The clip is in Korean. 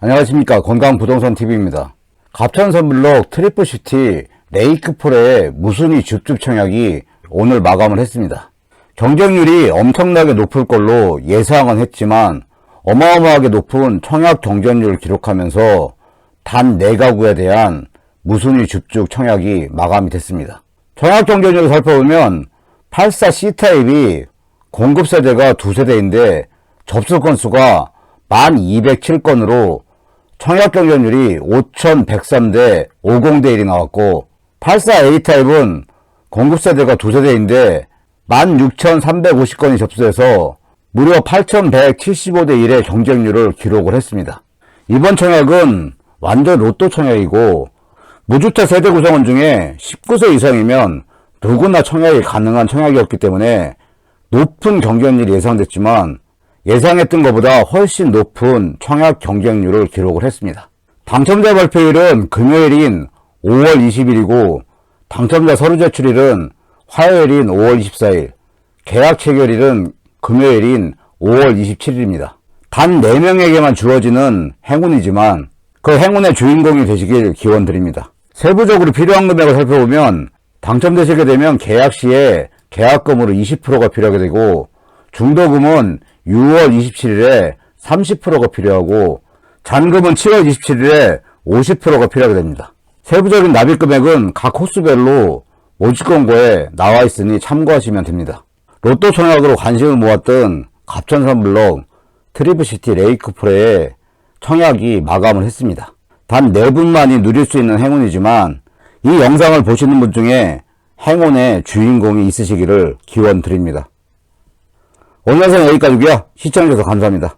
안녕하십니까 건강부동산TV입니다. 갑천선블록 트리플시티 레이크폴의 무순위 줍줍 청약이 오늘 마감을 했습니다. 경쟁률이 엄청나게 높을 걸로 예상은 했지만 어마어마하게 높은 청약 경쟁률을 기록하면서 단 4가구에 대한 무순위 줍줍 청약이 마감이 됐습니다. 청약 경쟁률을 살펴보면 84C타입이 공급 세대가 두 세대인데 접수 건수가 1207건으로 청약 경쟁률이 5103대 50대 1이 나왔고 84A 타입은 공급 세대가 두 세대인데 16,350건이 접수해서 무려 8,175대 1의 경쟁률을 기록을 했습니다. 이번 청약은 완전 로또 청약이고 무주택 세대 구성원 중에 19세 이상이면 누구나 청약이 가능한 청약이었기 때문에 높은 경쟁률이 예상됐지만 예상했던 것보다 훨씬 높은 청약 경쟁률을 기록을 했습니다. 당첨자 발표일은 금요일인 5월 20일이고 당첨자 서류 제출일은 화요일인 5월 24일, 계약 체결일은 금요일인 5월 27일입니다. 단 4명에게만 주어지는 행운이지만 그 행운의 주인공이 되시길 기원드립니다. 세부적으로 필요한 금액을 살펴보면 당첨되시게 되면 계약 시에 계약금으로 20%가 필요하게 되고 중도금은 6월 27일에 30%가 필요하고 잔금은 7월 27일에 50%가 필요하게 됩니다. 세부적인 납입 금액은 각 호수별로 모집권고에 나와 있으니 참고하시면 됩니다. 로또 청약으로 관심을 모았던 갑천선블록 트리브시티 레이크프레의 청약이 마감을 했습니다. 단 4분만이 누릴 수 있는 행운이지만 이 영상을 보시는 분 중에 행운의 주인공이 있으시기를 기원 드립니다. 오늘 영상 여기까지고요. 시청해주셔서 감사합니다.